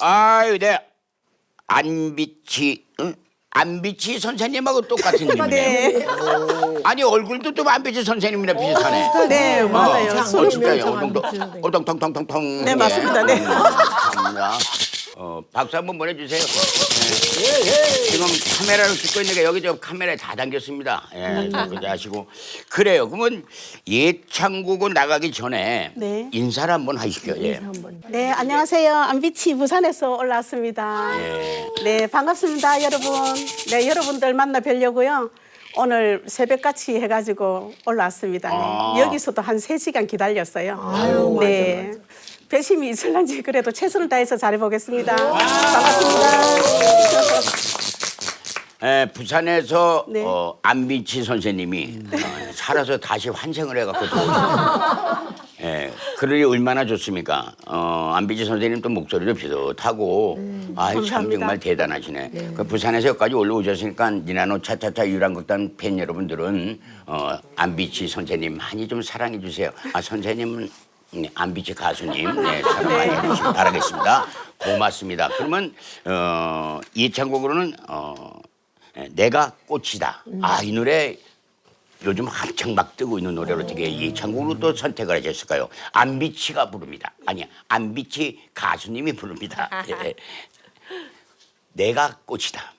아유, 네. 안비치, 응? 안비치 선생님하고 똑같은 이름이네. 네. 아니 얼굴도 또 안비치 선생님이랑 비슷하네. 네, 맞아요. 어, 진짜요. 안비치 어동통통통통. 네, 맞습니다. 네. 감사합니다. 어, 박수 한번 보내주세요. 네. 지금 카메라로 찍고 있는 게 여기 저 카메라에 다 담겼습니다. 예, 그지 하시고 그래요. 그러면 예창국은 나가기 전에 네. 인사를 한번 하시죠. 예. 네, 안녕하세요. 안비치 부산에서 올라왔습니다. 예. 네, 반갑습니다, 여러분. 네, 여러분들 만나 뵈려고요. 오늘 새벽같이 해가지고 올라왔습니다. 네. 아. 여기서도 한 세시간 기다렸어요. 네. 배심이 있을런지 그래도 최선을 다해서 잘해보겠습니다. 반갑습니다. 예, 부산에서 네. 어, 안비치 선생님이 어, 살아서 다시 환생을 해갖고 들어오셨어요. 예, 그러니 얼마나 좋습니까? 어, 안비치 선생님 또 목소리도 비슷하고 아이 참 감사합니다. 정말 대단하시네. 그 부산에서 여기까지 올라오셨으니까 니나노 차차차 유랑극단 팬 여러분들은 어, 안비치 선생님 많이 좀 사랑해 주세요. 아 선생님은 네, 안비치 가수님 네, 사랑 많이 해주시기 바라겠습니다. 고맙습니다. 그러면 어, 이창곡으로는 어, 예, 내가 꽃이다. 아 이 노래 요즘 한창 막 뜨고 있는 노래를 어떻게 이창국으로 또 선택을 하셨을까요? 안비치가 부릅니다. 아니 안비치 가수님이 부릅니다. 예. 내가 꽃이다.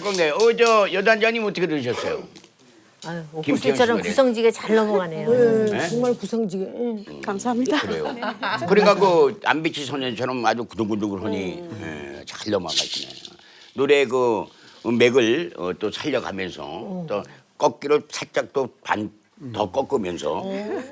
꺾네요. 어, 저 여단장님 어떻게 들으셨어요? 아유, 김태현 옥구슬처럼 씨 노래. 구성지게 잘 넘어가네요. 네? 정말 구성지게. 응. 감사합니다. 그래요. 그러니까 그 안비치 소년처럼 아주 구들구들하니 예, 잘 넘어가시네. 노래 그 맥을 어, 또 살려가면서 또 꺾기로 살짝 또 반 더 꺾으면서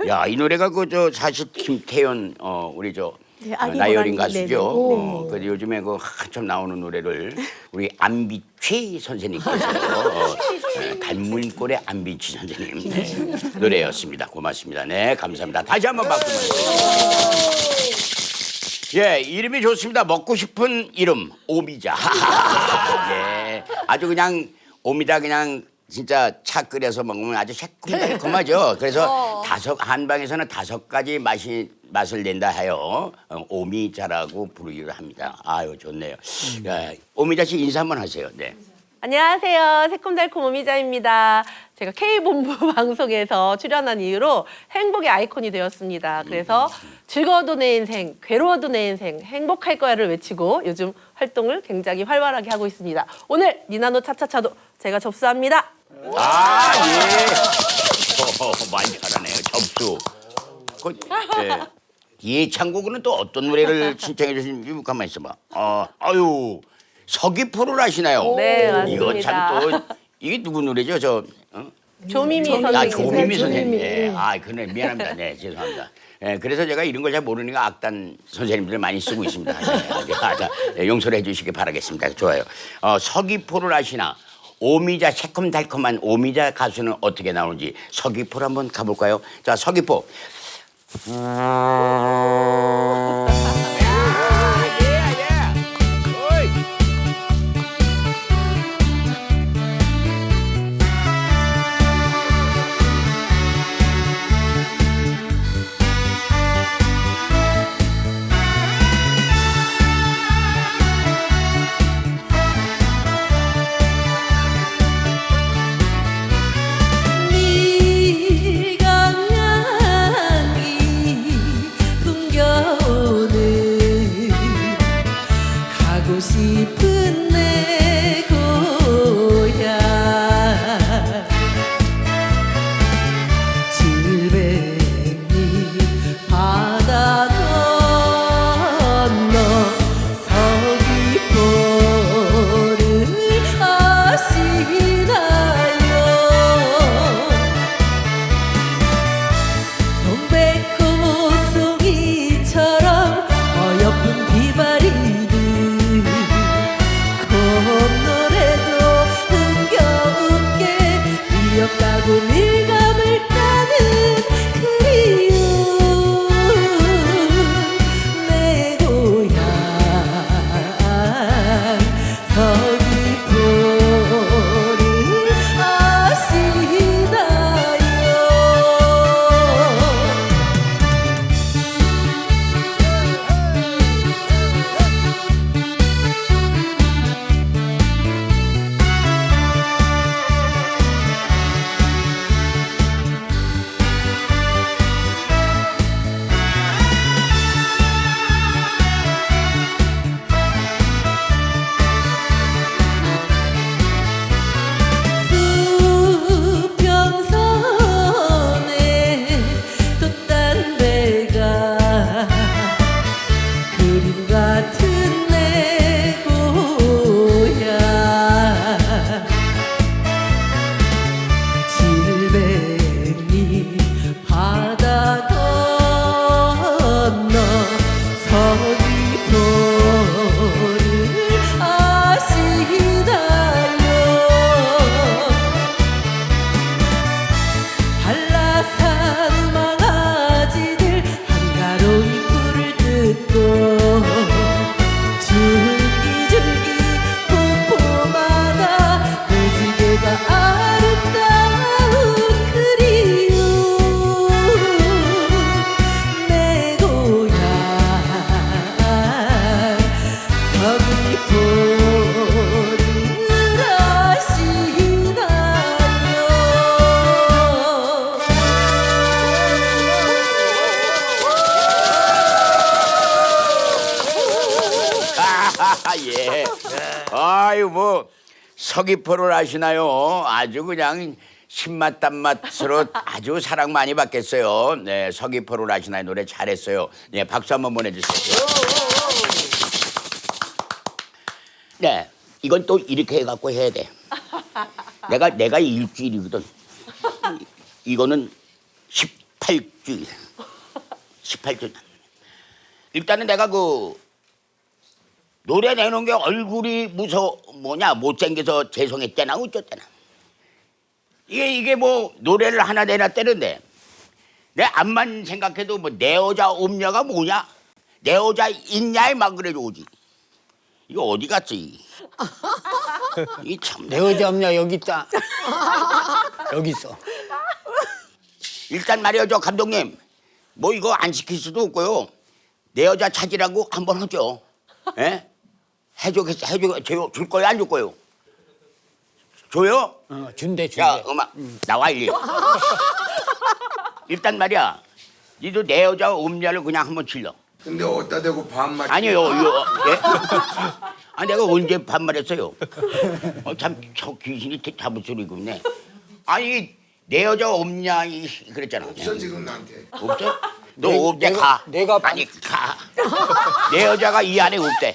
야 이 노래가 그 저 사실 김태현 어 우리 저 네, 어, 아기 호랑이. 가수죠. 어, 그 요즘에 그 한참 나오는 노래를 우리 안비치 선생님께서 어, 예, 닮은 꼴의 안비치 선생님 네, 노래였습니다. 고맙습니다. 네, 감사합니다. 다시 한번 박수. 예, 이름이 좋습니다. 먹고 싶은 이름 오미자. 예, 아주 그냥 오미자 그냥 진짜 차 끓여서 먹으면 아주 새콤달콤하죠. 그래서 다섯 한방에서는 다섯 가지 맛이 맛을 낸다 하여 어, 오미자라고 부르기도 합니다. 아유 좋네요. 야, 오미자 씨 인사 한번 하세요. 네. 안녕하세요. 새콤달콤 오미자입니다. 제가 K본부 방송에서 출연한 이후로 행복의 아이콘이 되었습니다. 그래서 즐거워도 내 인생, 괴로워도 내 인생, 행복할 거야를 외치고 요즘 활동을 굉장히 활발하게 하고 있습니다. 오늘 니나노 차차차도 제가 접수합니다. 아 예. 어, 많이 잘하네요. 접수. 그, 예. 예창곡은 또 어떤 노래를 신청해 주신지 가만 있어봐. 어, 아유 서귀포를 하시나요? 네, 이거 맞습니다. 참또 이게 누구 노래죠? 저 어? 조미미 아 선생님. 조미미 선생님. 예. 아 그네 미안합니다. 네 죄송합니다. 예, 그래서 제가 이런 걸 잘 모르니까 악단 선생님들 많이 쓰고 있습니다. 예, 아, 자, 예, 용서를 해주시기 바라겠습니다. 좋아요. 어, 서귀포를 아시나? 오미자 새콤달콤한 오미자 가수는 어떻게 나오는지 서귀포를 한번 가볼까요? 자 서귀포. 아... 예. 아유 뭐 서귀포를 아시나요? 아주 그냥 신맛 단맛으로 아주 사랑 많이 받겠어요. 네, 서귀포로 라시나의 노래 잘했어요. 네, 박수 한번 보내주세요. 네, 이건 또 이렇게 해갖고 해야 돼. 내가 내가 일주일이거든. 이거는 18주일. 18주. 일단은 내가 그 노래 내놓은 게 얼굴이 무서 뭐냐 못생겨서 죄송했대나 어쩌대나. 이게 이게 뭐 노래를 하나 내놨대는데 내 앞만 생각해도 뭐 내 여자 없냐가 뭐냐? 내 여자 있냐에 막 그래 오지. 이거 어디 갔지? 이참. 내 여자 없냐 여기 있다. 여기 있어. 일단 말이요 저 감독님. 뭐 이거 안 시킬 수도 없고요. 내 여자 찾으라고 한번 하죠. 예 해주 줘요 줄 거요? 안줄 거요? 줘요? 어, 준대 준대. 야 음악 나와 일리. 일단 말이야 니도 내 여자 음녀를 그냥 한번 질러. 근데 어디다 대고 반말 아니요 이거 예? 아 내가 언제 반말했어요? 어, 참 저 귀신이 잡을 소리고 있네. 아니 내 여자 없냐 이 그랬잖아 없어 지금 나한테 없어? 너 내- 없대 내가- 가. 내가 반- 아니 가. 내 여자가 이 안에 없대.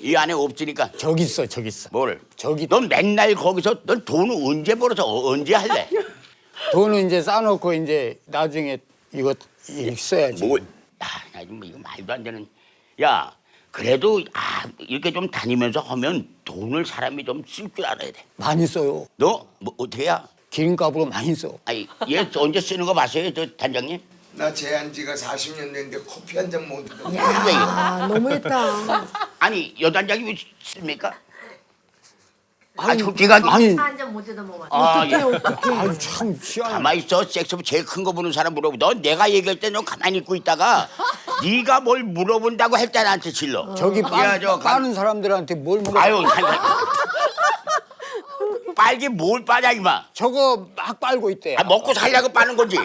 이 안에 없으니까 저기 있어 저기 있어. 뭘? 저기 넌 맨날 거기서 넌 돈을 언제 벌어서 어- 언제 할래? 돈은 이제 쌓아놓고 이제 나중에 이거 써야지. 뭘? 야, 나 지금 뭐 이거 말도 안 되는. 야, 그래도 아 이렇게 좀 다니면서 하면 돈을 사람이 좀 쓸 줄 알아야 돼. 많이 써요. 너 뭐 어떻게야? 기름값으로 많이 써. 아니 얘 언제 쓰는 거 봤어요, 저 단장님? 나 제한 지가 40년 됐는데 커피 한 잔못 왜? 아 너무했다. 아니 여 단장이 왜 씁니까? 아 아니, 솔직하게. 아니, 한잔 못 얻어 먹어. 아, 예. 아유 참 희한해. 가만히 있어. 섹스부 제일 큰 거 보는 사람 물어보. 너 내가 얘기할 때너 가만히 있고 있다가 네가 뭘 물어본다고 할 때 나한테 질러. 저기 빠, 야, 저 감- 빠는 사람들한테 뭘 물어? 아유, 한- 빨개 뭘 빠냐 이마. 저거 막 빨고 있대. 아, 먹고 살려고 빠는 거지.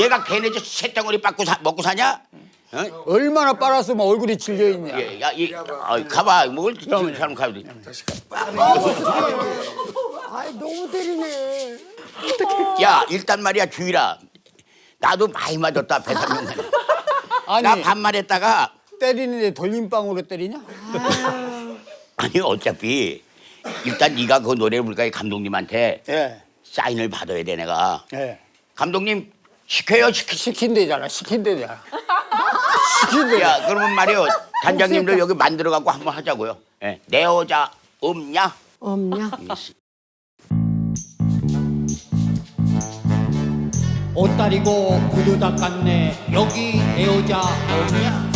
얘가 걔네 저 새덩어리 빠고 사, 먹고 사냐? 어? 얼마나 빨았으면 얼굴이 질려 있냐. 예, 야, 이, 어, 가봐. 뭘 지금 사람 가도. 아이 너무 때리네. 야, 일단 말이야 주일아. 나도 많이 맞았다 배상용. 아니 나 반말했다가 때리는데 돌림방으로 때리냐? 아니 어차피 일단 네가 그 노래 부를까 감독님한테 예, 사인을 받아야 돼 내가 예. 감독님 시켜요 시키 시킨대잖아, 시킨대잖아. 시킨대. 야 그러면 말이요 단장님도 여기 만들어 갖고 한번 하자고요 예. 내 여자 없냐 없냐? 옷 다리고 구두 닦았네 여기 내 여자 없냐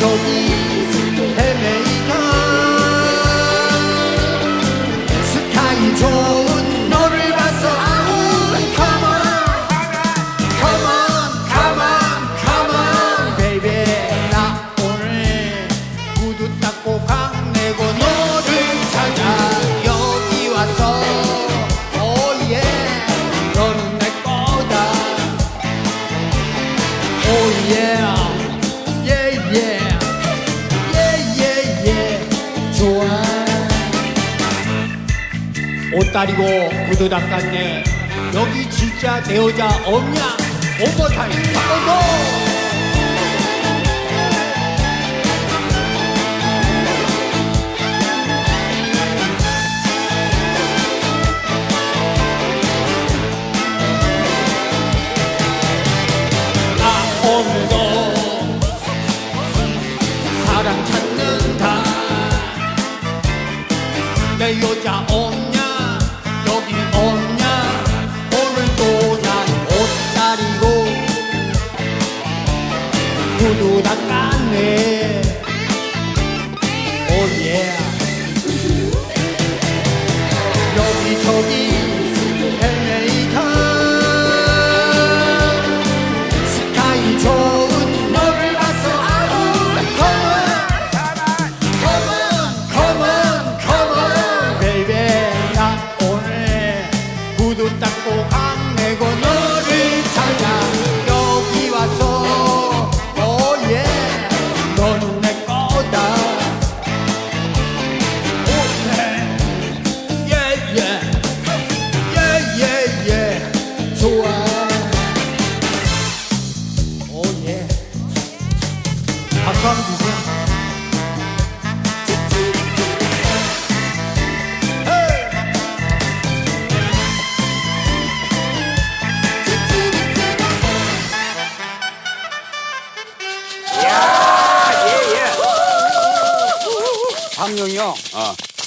여기저기 헤매이다 스타 옷 다리고 구두 닦았네 여기 진짜 내 여자 없냐? 오버타임. 한번 더 구두 닦았네. 오예. 여기 예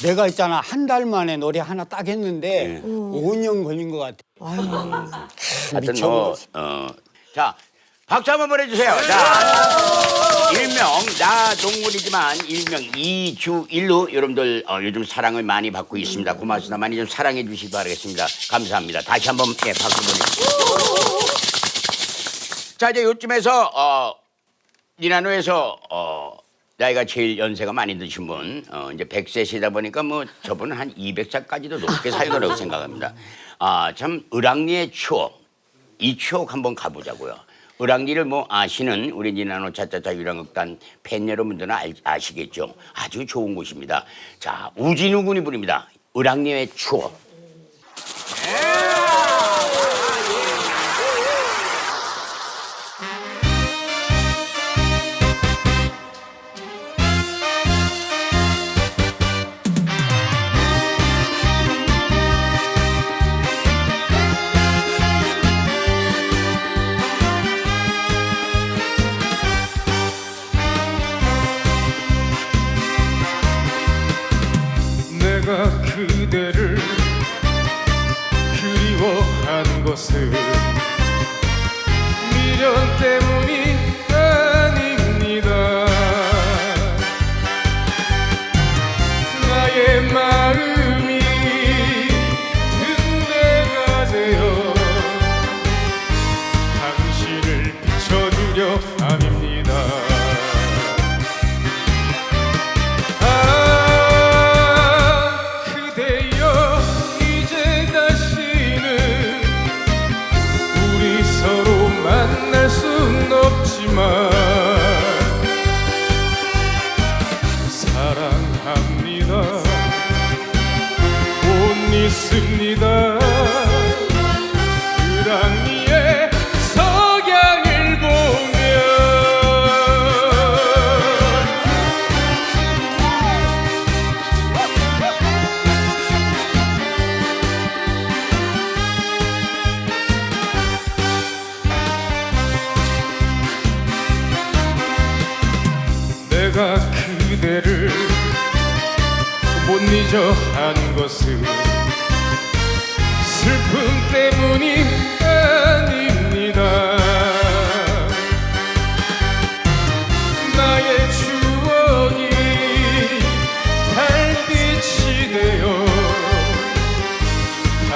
내가 있잖아 한 달 만에 노래 하나 딱 했는데 5년 걸린 것 같아. 하여튼 뭐, 어, 자, 박수 한번 보내주세요. 자, 일명, 나 동물이지만 일명 이주일로 여러분들 어, 요즘 사랑을 많이 받고 있습니다. 고맙습니다. 많이 좀 사랑해 주시기 바라겠습니다. 감사합니다. 다시 한번 예, 박수 보내주세요. 자, 이제 요쯤에서, 어, 니나노에서, 어, 나이가 제일 연세가 많이 드신 분, 어, 이제 100세시다 보니까 뭐 저분은 한 200살까지도 높게 살 거라고 생각합니다. 아, 참, 을왕리의 추억. 이 추억 한번 가보자고요. 을왕리를 뭐 아시는 우리 니나노 차차차 유랑극단 팬 여러분들은 알, 아시겠죠? 아주 좋은 곳입니다. 자, 우진우 군이 부릅니다. 을왕리의 추억.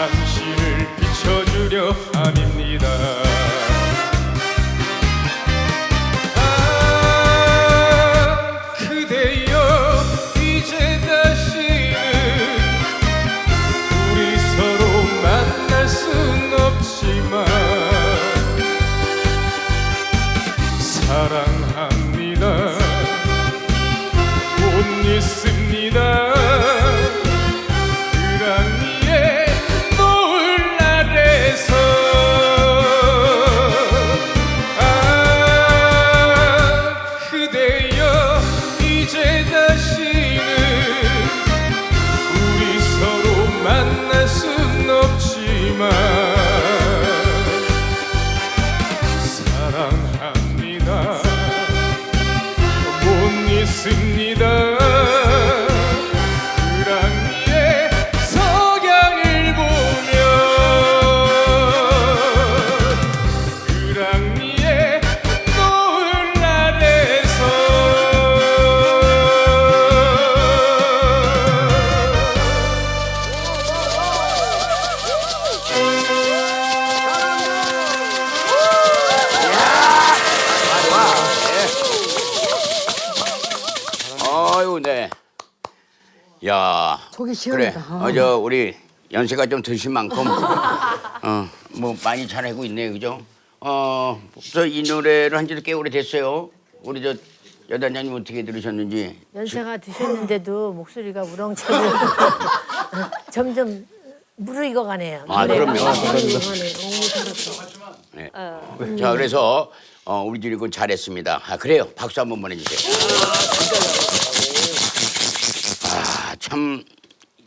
당신을 비춰주려 함입니다 야. 속이 그래. 시원하다. 어, 저 우리 연세가 좀 드신 만큼 어, 뭐 많이 잘하고 있네요. 그죠? 어, 저 이 노래를 한 지도 꽤 오래됐어요. 우리 저 여단장님 어떻게 들으셨는지. 연세가 드셨는데도 목소리가 우렁차고 점점 무르익어 가네요. 아, 노래가. 그럼요. 무르익어 가네요. 네. 자, 그래서 어, 우리 둘이 그 잘했습니다. 아, 그래요. 박수 한번 보내주세요. 아, 참